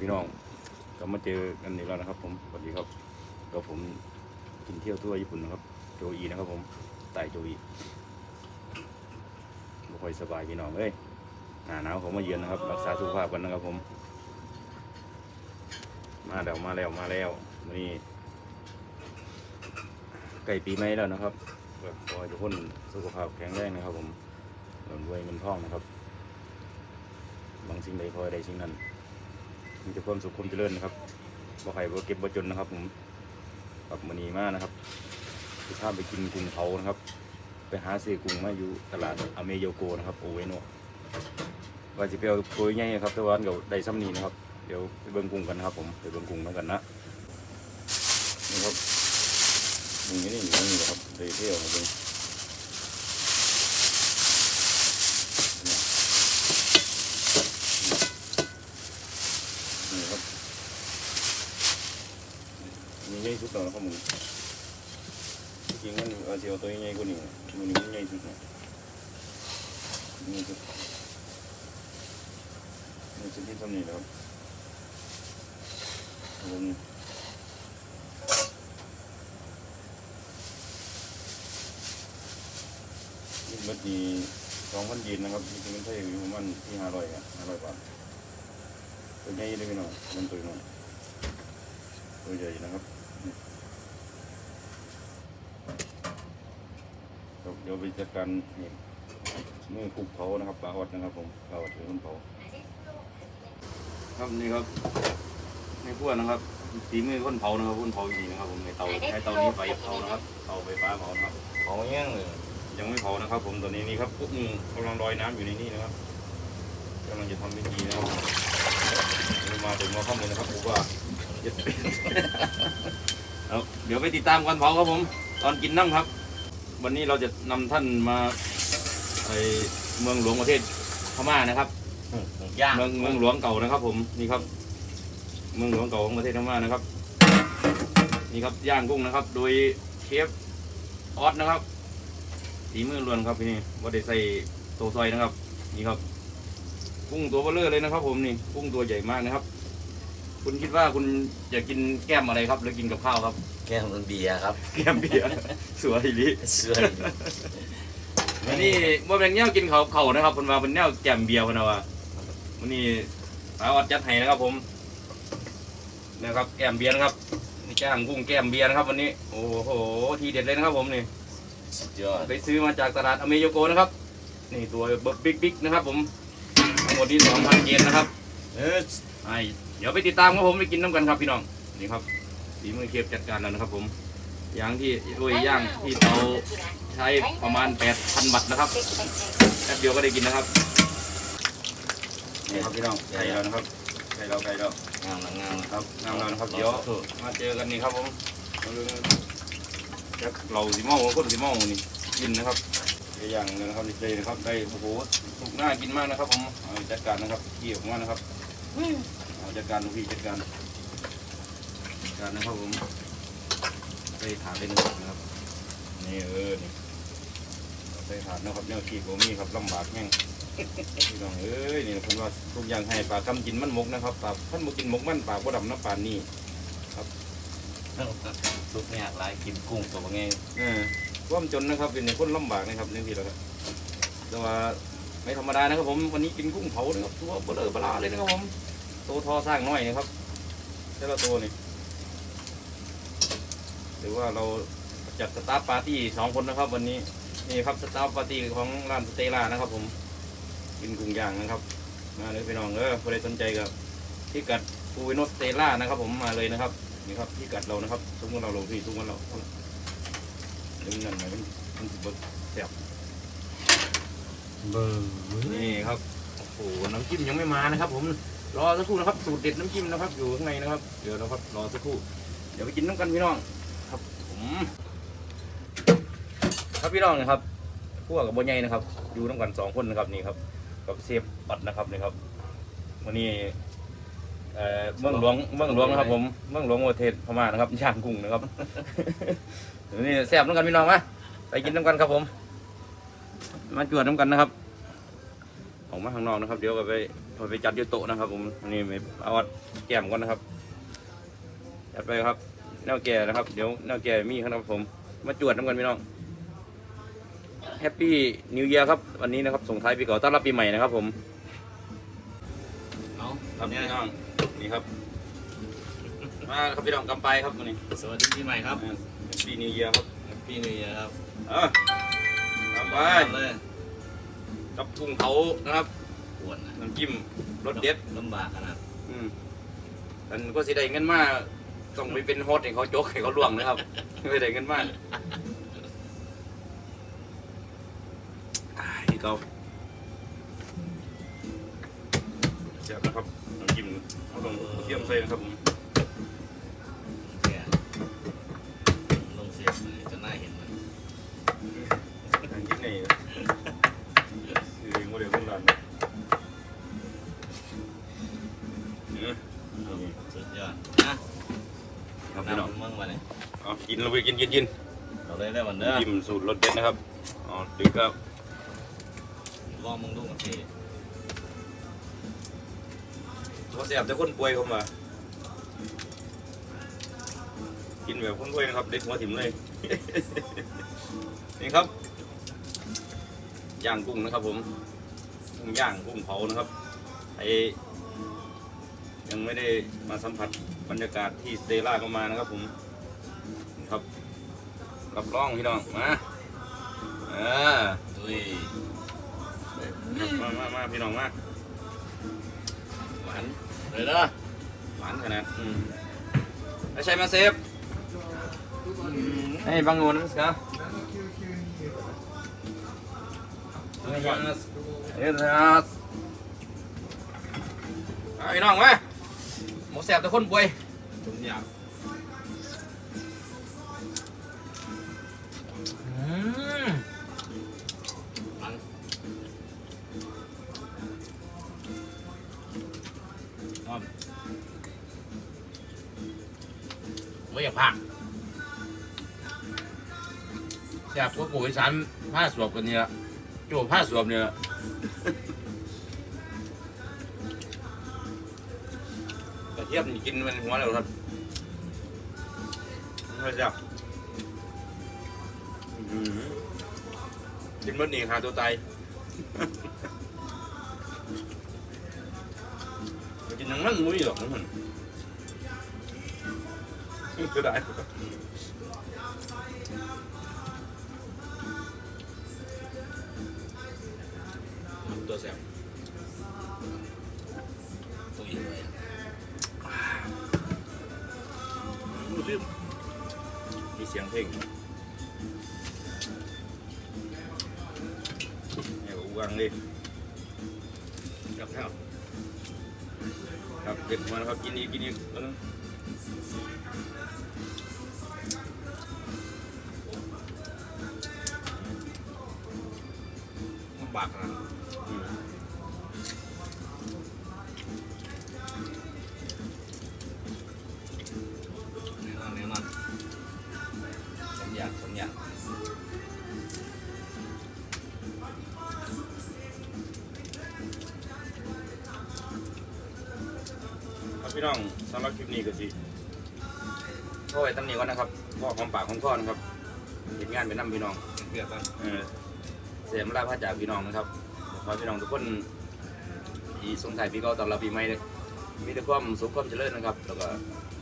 พี่น้องก็มาเจอกันอีกแล้วนะครับ ผมสวัสดีครับก็ผมกินเที่ยวทั่วญี่ปุ่นนะครับ โจอีนะครับ ผมไต่โจอีไม่ค่อยสบายพี่น้องเอ้ยหนาหนาวเขามาเยือนนะครับ รักษาสุขภาพกันนะครับ ผม มาแล้วมาแล้วมาแล้ววันนี้ใกล้ปีใหม่แล้วนะครับขอให้ทุกคนสุขภาพแข็งแรงนะครับ ผมเงินรวยเงินทองนะครับบางสิ่งใดขอให้ได้สิ่งนั้น มีแต่ความสุขความเจริญนะครับบ่ให้บ่เก็บบ่จนนะครับผมครับมื้อนี้มานะครับสิพาไปกินกุ้งเผานะครับ ไปหาซื้อกุ้งมาอยู่ตลาดอเมโยโกนะครับ โอเวโนว่าสิไปเอาตัวใหญ่ครับแต่ว่าอันก็ได้ซ้ำนี้นะครับ เดี๋ยวไปเบิ่งกุ้งกันนะครับผมไปเบิ่งกุ้งแล้วกันนะนี่ครับกุ้งนี่นี่นี่ครับเลยเที่ยวมาเบิ่งนี่ครับมีใหญ่ สุดแล้วนะครับมึงจริงมันเอาสิเอาตัวใหญ่กว่านี้มันนี่ใหญ่สุดนะนี่สุดนี่สุดที่ทำนี่นะครับผมยิ่งเมื่อกี้สองพันยีนนะครับที่เป็นไทยอยู่ประมันที่ห้าร้อยอะห้าร้อยบาทตัวใหญ่เลยพี่น้องมันตัวน้อยตัวใหญ่นะครับนี่ค รับเดี๋ยวไปจัดการนี่มือคลุกเผานะครับปลาอดนะครับผมปลาอดหรือคนเผาครับนี่ครับในพวกนะครับฝีมือคนเผานะครับคนเผาจริงๆนะครับผมในเตาใช้เตานี้ไฟเผานะครับเตาไฟฟ้าเผานะครับเขาแย่งเลยยังไม่เผานะครับ ผมตอนนี้นี่ครับปุ๊บนี่กำลังลอยน้ำอยู่ในนี่นะครับกำลังจะทำพิธีนะครับเรามาถึงมาข้อมูลนะครับผมว่าจะเป็นเอาเดี๋ยวไปติดตามกันเผาครับผม ตอนกินน้ำครับ วันนี้เราจะนำท่านมาไปเมืองหลวงประเทศพม่านะครับ ย่างเมืองเมืองหลวงเก่านะครับ ผมนี่ครับ เมืองหลวงเก่าของประเทศพม่านะครับ นี่ครับย่างกุ้งนะครับ โดยเชฟออสนะครับสีมือล้วนครับพี่นี่ว่าได้ใส่โตซอยนะครับ นี่ครับ กุ้งตัวเบลเลอร์เลยนะครับ ผมนี่กุ้งตัวใหญ่มากนะครับ คุณคิดว่าคุณจะกินแก้มอะไรครับ หรือกินกับข้าวครับ แก้มมันเบียร์ครับแก้มเบียร์สวยลิสวยอันนี้ว่าเป็นแนวกินเขาเขานะครับคนว่าเป็นแนวแก้มเบียร์คนว่าวันนี้ปาวัดจัดให้นะครับ ผมนะครับแก้มเบียร์นะครับนี่จ้างกุ้งแก้มเบียร์นะครับ วันนี้โอ้โหทีเด็ดเลยนะครับผมนี่สุดยอดไปซื้อมาจากตลาดอเมโยโกนะครับ นี่ตัวเบิร์บิ๊กบิ๊กนะครับ ผมทั้งหมดที่สองพันเยนนะครับ เออไอ เดี๋ยวไปติดตามครับผมไปกินน้ำกันครับพี่น้องนี่ครับสีมือเคฟจัดการแล้วนะครับ ผมย่างที่ด้วยย่างที่เตาใช้ประมาณ 8,000วัตต์นะครับแป๊บเดียวก็ได้กินนะครับนี่ครับพี่น้องไก่เรานะครับไก่เราไก่เรางามนะงามนะครับงามเรานะครับเดี๋ยวมาเจอกันนี่ครับผมจะเราสีเมาคนสีเมานี่กินนะครับตัวอย่างนะครับนี่เลยนะครับได้โอ้โหสุกน่ากินมากนะครับ ผมจัดการนะครับเกี่ยวมานะครับ เอาจัดการลูกพี่จัดการจัดการนะครับผมไปถามเล่นนะครับนี่เออนี่ไปถามนะครับเนี่ยขี่โกมีครับลำบากแห้งพี่น้องเอ้ยนี่เพิ่นว่าทุกอย่างให้ปลากำกินมันหมกนะครับปลาท่านบ่กินหมกมันปลาบ่ดำน้ำปลานี่สุกเนี่ยลายกินกุ้งตัวไงเออความจนนะครับเป็นคนลำบากนะครับนี่พี่แล้วครับแต่ว่าไม่ธรรมดานะครับผมวันนี้กินกุ้งเผานะครับตัวเบลอเบลาเลยนะครับผม โตทอสร้างน้อยนะครับแต่ละตัวนี่หรือว่าเราจัดสตาฟปาร์ตี้สองคนนะครับ วันนี้นี่ครับสตาฟปาร์ตี้ของร้านสเตล่านะครับ ผมกินกุ้งย่างนะครับมาเลยพี่น้องเออใครสนใจกับที่กัดปูวิโนสเตล่านะครับ ผมมาเลยนะครับนี่ครับที่กัดเรานะครับทุกคนเราลงที่ทุกคนเราดึงเงินหน่อยมันมันสิบเสียบเบอร์นี่ครับโอ้โหน้ำจิ้มยังไม่มานะครับ ผม รอสักครู่นะครับ สูตรเด็ดน้ำจิ้มนะครับ อยู่ข้างในนะครับ เดี๋ยวนะครับรอสักครู่ เดี๋ยวไปกินน้ำกันพี่น้อง ครับผมครับพี่น้องนะครับพวกกับบนใหญ่นะครับ อยู่น้ำกันสองคนนะครับนี่ครับ กับเซฟปัดนะครับนี่ครับวันนี้เอ่อเมืองหลวงเมืองหลวงนะครับ ผมเมืองหลวงประเทศพม่านะครับย่างกุ้งนะครับเดี๋ยวนี่แซ่บน้ำกันพี่น้องไหมไปกินน้ำกันครับผม มาจวดน้ำกันนะครับ ออกมาข้างนอกนะครับ เดี๋ยวก็ไป เอาไปจัดอยูโต๊ะนะครับ ผมอันนี้ไปเอาวัดแก้มก่อนนะครับจัดไปครับแนวแก่นะครับ เดี๋ยวแนวแก่มีครับผม มาจวดน้ำกันพี่น้องแฮปปี้นิว e ย r ครับวันนี้นะครับส่งท้ายปีเก่าต้อนรับปีใหม่นะครับ ผมเอาครับเนี่ยพี่น้องนี่ครับมาครับพี่น้องกำไปครับวันนี้สวัสดีปีใหม่ครับแฮปปี้นิว e ย r ครับแฮปปี้นิวเยียร์ครับเอะกำไปเลยกับกุ้งเผานะครับ ปวดนะน้ำจิ้มรสเด็ดลำบากขนาดอืมอันก็สิได้เงินมาต้องไปเป็นโฮสต์ให้เขาจกให้เขาล่วงนะครับไม่ได้เงินมาอ่าที่เขาเสียบนะครับน้ำจิ้มเขาต้องเทียมใส่นะครับผม ยอดนะครับพี่น้องน้ำมึงมาเนี่ยเอากินเราไปกินกินกินเราได้แล้ววันเด้อจิ้มสูตรรสเด็ดนะครับอ๋อดึกครับลองมึงดูกันทีตัวเสียบแต่คนป่วยเข้ามากินแบบคนป่วยนะครับเด็กหัวถิ่มเลย นี่ครับย่างกุ้งนะครับผมกุ้งย่างกุ้งเผานะครับไอ ยังไม่ได้มาสัมผัสบรรยากาศที่สเตล่าก็มานะครับผมนี่ครับรับรองพี่น้องมาอ่าดุยมามามาพี่น้องมาหวานเลยเด้อหวานขนาดอืมแล้วใช่มาเซฟให้บางงูนั่นสิครับเฮ้ยเฮ้ยครับเอาพี่น้องมา หมูแสบแต่คนป่วยผมอยากอืมมันไม่อยากพักอยากพวกปู่อีสานผ้าสวมกันเนี่ยโจ้ผ้าสวมเนี่ยกระ ทียมนี่กินมันหัวแล้วครับไม่จับกินมันหนีหาตัวตายกินยังมันมุ้ยหรอกมันก็ได้ตัวแสบ สียงเพลงเนี่ยอูวังเลยกับข้าวครับเก็บมาแล้วครับกินอีกกินอีกแล้วบากนา พี่น้องสำหรับคลิปนี้ก็สิพ่อไว้ตำหนิก่อนนะครับพ่อของปากของพ่อนะครับเห็นงานเป็นน้ำพี่น้องเพื่อนกันเออเสียมลาพระจากพี่น้องนะครับขอให้พี่น้องทุกคนที่สงถ่ายปีเก่าตอนรับปีใหม่เนี่ยมีแต่ความสุขความเจริญนะครับ แล้วก็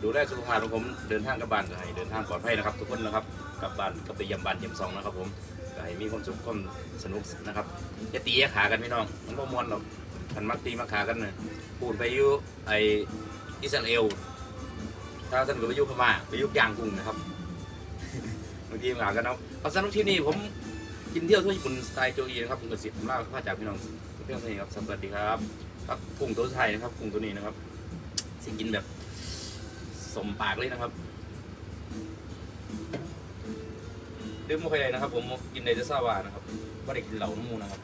ดูแลสุขภาพของผมเดินทางกลับบ้านก็ให้เดินทางปลอดภัยนะครับ ทุกคนนะครับกลับบ้านกลับไปเยี่ยมบ้านเยี่ยมซองนะครับ ผมก็ให้มีความสุขความสนุกนะครับอย่าตีอย่าขากันพี่น้องมันก็มวนหรอกมันมักตีมักขากันนะพูดไปอยู่ไอ อิสราเอลถ้าท่านก็ไปอยู่พม่าไปอยู่ย่างกุ้งนะครับบางทีมากันเนาะเอาสำหรับที่นี่ผมกินเที่ยวทั่วญี่ปุ่นสไตล์โจอีนะครับผมกระสิบผมลาพาจากพี่น้องเพื่อนนี่ครับสวัสดีครับครับกุ้งตัวไทยนะครับกุ้งตัวนี้นะครับ สิ่งกินแบบสมปากเลยนะครับดื่มไม่ค่อยได้นะครับ ผมกินในจะซาวานะครับไม่ได้กินเหล้าน้ำมูนะครับ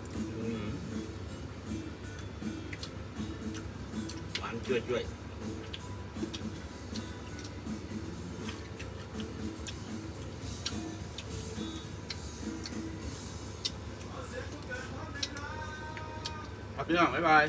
หวานช่วยช่วย พี่น้องบ๊ายบาย